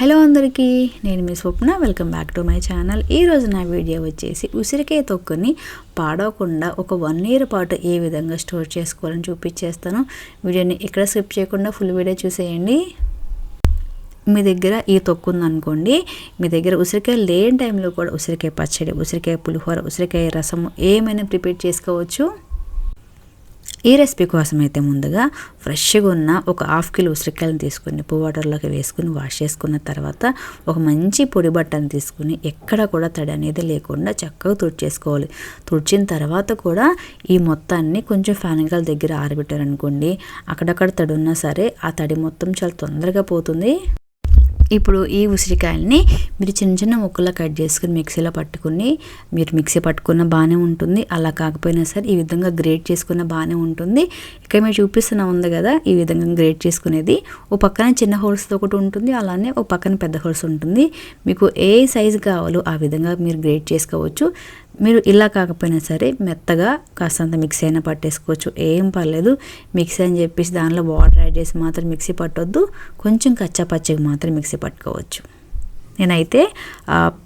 Hello అందరికీ నేను మీ Swapna. Welcome back to my channel ఈరోజు నా వీడియో వచ్చేసి ఉసిరికాయ తొక్కుని పాడవకుండా ఒక వన్ ఇయర్ పాటు ఏ విధంగా స్టోర్ చేసుకోవాలని చూపించేస్తాను. వీడియోని ఇక్కడ స్కిప్ చేయకుండా ఫుల్ వీడియో చూసేయండి. మీ దగ్గర ఈ తొక్కు ఉందనుకోండి మీ దగ్గర ఉసిరికాయ లేని టైంలో కూడా ఉసిరికాయ పచ్చడి ఉసిరికాయ పులిహోర ఉసిరికాయ రసము ఏమైనా ప్రిపేర్ చేసుకోవచ్చు. ఈ రెసిపీ కోసం అయితే ముందుగా ఫ్రెష్గా ఉన్న ఒక హాఫ్ కిలో ఉసిరికాయలను తీసుకుని పువ్వు వాటర్లోకి వేసుకుని వాష్ చేసుకున్న తర్వాత ఒక మంచి పొడి బట్టను తీసుకుని ఎక్కడ కూడా తడి అనేది లేకుండా చక్కగా తుడిచేసుకోవాలి. తుడిచిన తర్వాత కూడా ఈ మొత్తాన్ని కొంచెం ఫ్యాన్ గాలి దగ్గర ఆరబెట్టారనుకోండి అక్కడక్కడ తడి ఉన్నా సరే ఆ తడి మొత్తం చాలా తొందరగా పోతుంది. ఇప్పుడు ఈ ఉసిరికాయల్ని మీరు చిన్న చిన్న ముక్కలు కట్ చేసుకుని మిక్సీలో పట్టుకుని మీరు మిక్సీ పట్టుకున్న బాగానే ఉంటుంది. అలా కాకపోయినా సరే ఈ విధంగా గ్రేట్ చేసుకున్న బాగానే ఉంటుంది. ఇక్కడ మీరు చూపిస్తున్న ఉంది కదా ఈ విధంగా గ్రేట్ చేసుకునేది. ఓ పక్కన చిన్న హోల్స్తో ఒకటి ఉంటుంది అలానే ఓ పక్కన పెద్ద హోల్స్ ఉంటుంది. మీకు ఏ సైజు కావాలో ఆ విధంగా మీరు గ్రేట్ చేసుకోవచ్చు. మీరు ఇలా కాకపోయినా సరే మెత్తగా కాస్తంత మిక్సీ అయినా పట్టేసుకోవచ్చు. ఏం పర్లేదు. మిక్సీ అని చెప్పేసి దానిలో వాటర్ యాడ్ చేసి మాత్రం మిక్సీ పట్టొద్దు. కొంచెం కచ్చాపచ్చిగా మాత్రం మిక్సీ పట్టుకోవచ్చు. నేనైతే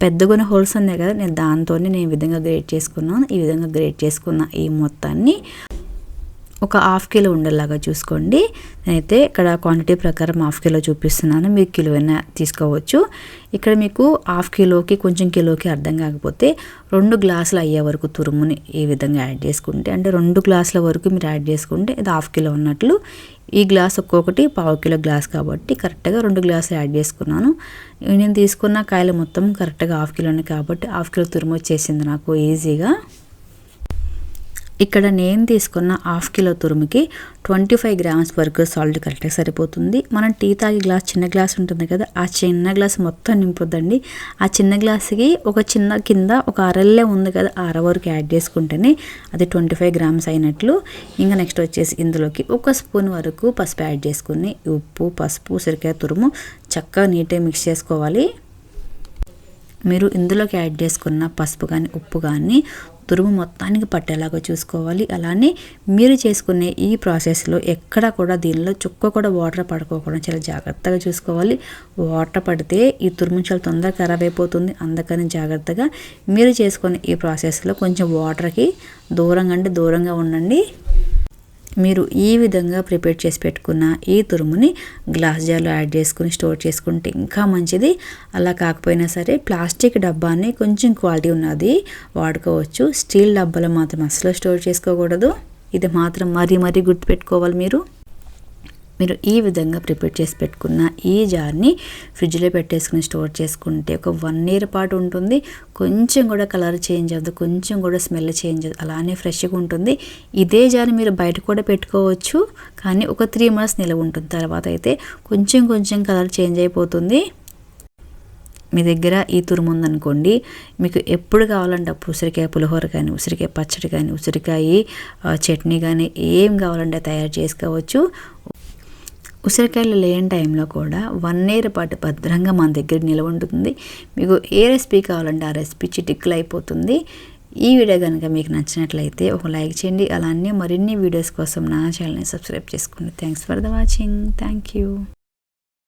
పెద్దగొన హోల్స్ ఉన్నాయి కదా నేను దాంతోనే నేను ఈ విధంగా గ్రేట్ చేసుకున్నాను. ఈ విధంగా గ్రేట్ చేసుకున్న ఈ మొత్తాన్ని ఒక హాఫ్ కిలో ఉండేలాగా చూసుకోండి. నేనైతే ఇక్కడ క్వాంటిటీ ప్రకారం హాఫ్ కిలో చూపిస్తున్నాను. మీరు కిలో అయినా తీసుకోవచ్చు. ఇక్కడ మీకు హాఫ్ కిలోకి కొంచెం కిలోకి అర్థం కాకపోతే రెండు గ్లాసులు అయ్యే వరకు తురుముని ఈ విధంగా యాడ్ చేసుకుంటే అంటే రెండు గ్లాసుల వరకు మీరు యాడ్ చేసుకుంటే ఇది హాఫ్ కిలో ఉన్నట్లు. ఈ గ్లాస్ ఒక్కొక్కటి పావు కిలో గ్లాస్ కాబట్టి కరెక్ట్గా రెండు గ్లాసులు యాడ్ చేసుకున్నాను. నేను తీసుకున్న కాయలు మొత్తం కరెక్ట్గా హాఫ్ కిలోనే కాబట్టి హాఫ్ కిలో తురుము వచ్చేసింది నాకు ఈజీగా. ఇక్కడ నేను తీసుకున్న హాఫ్ కిలో తురుముకి ట్వంటీ ఫైవ్ గ్రామ్స్ వరకు సాల్ట్ కరెక్ట్గా సరిపోతుంది. మనం టీ తాగే గ్లాస్ చిన్న గ్లాస్ ఉంటుంది కదా ఆ చిన్న గ్లాస్ మొత్తం నింపుద్దండి. ఆ చిన్న గ్లాస్కి ఒక చిన్న కింద ఒక అరల్లే ఉంది కదా ఆ అర వరకు యాడ్ చేసుకుంటేనే అది ట్వంటీ ఫైవ్ గ్రామ్స్ అయినట్లు. ఇంకా నెక్స్ట్ వచ్చేసి ఇందులోకి ఒక స్పూన్ వరకు పసుపు యాడ్ చేసుకుని ఉప్పు పసుపు సిరికాయ తురుము చక్కగా నీట్గా మిక్స్ చేసుకోవాలి. మీరు ఇందులోకి యాడ్ చేసుకున్న పసుపు కానీ ఉప్పు కానీ తురుము మొత్తానికి పట్టేలాగా చూసుకోవాలి. అలానే మీరు చేసుకునే ఈ ప్రాసెస్లో ఎక్కడ కూడా దీనిలో చుక్క కూడా వాటర్ పడుకోకుండా చాలా జాగ్రత్తగా చూసుకోవాలి. వాటర్ పడితే ఈ తురుము చాలా తొందరగా ఖరాబ్ అయిపోతుంది. అందుకని జాగ్రత్తగా మీరు చేసుకునే ఈ ప్రాసెస్లో కొంచెం వాటర్కి దూరంగా అంటే దూరంగా ఉండండి. మీరు ఈ విధంగా ప్రిపేర్ చేసి పెట్టుకున్న ఈ తురుముని గ్లాస్ జార్లో యాడ్ చేసుకుని స్టోర్ చేసుకుంటే ఇంకా మంచిది. అలా కాకపోయినా సరే ప్లాస్టిక్ డబ్బాని కొంచెం క్వాలిటీ ఉన్నది వాడుకోవచ్చు. స్టీల్ డబ్బాలో మాత్రం అస్సలు స్టోర్ చేసుకోకూడదు. ఇది మాత్రం మరీ మరీ గుర్తుపెట్టుకోవాలి మీరు. మీరు ఈ విధంగా ప్రిపేర్ చేసి పెట్టుకున్న ఈ జార్ని ఫ్రిడ్జ్లో పెట్టేసుకుని స్టోర్ చేసుకుంటే ఒక వన్ ఇయర్ పాటు ఉంటుంది. కొంచెం కూడా కలర్ చేంజ్ అవ్వదు కొంచెం కూడా స్మెల్ చేంజ్ అవ్వదు అలానే ఫ్రెష్గా ఉంటుంది. ఇదే జార్ మీరు బయట కూడా పెట్టుకోవచ్చు కానీ ఒక త్రీ మంత్స్ నిలవ ఉంటుంది. తర్వాత అయితే కొంచెం కొంచెం కలర్ చేంజ్ అయిపోతుంది. మీ దగ్గర ఈ తురుము ఉందనుకోండి మీకు ఎప్పుడు కావాలంటే అప్పుడు ఉసిరికాయ పులిహోర కానీ ఉసిరికాయ పచ్చడి కానీ ఉసిరికాయ చట్నీ కానీ ఏం కావాలంటే తయారు చేసుకోవచ్చు. ఉసిరికాయలు లేని టైంలో కూడా వన్ ఇయర్ పాటు భద్రంగా మన దగ్గర నిలవ ఉంటుంది. మీకు ఏ రెసిపీ కావాలంటే ఆ రెసిపీ చిటిక్కులు అయిపోతుంది ఈ వీడియో కనుక మీకు నచ్చినట్లయితే ఒక లైక్ చేయండి. అలానే మరిన్ని వీడియోస్ కోసం నా ఛానల్ని సబ్స్క్రైబ్ చేసుకోండి thanks for the watching. Thank you.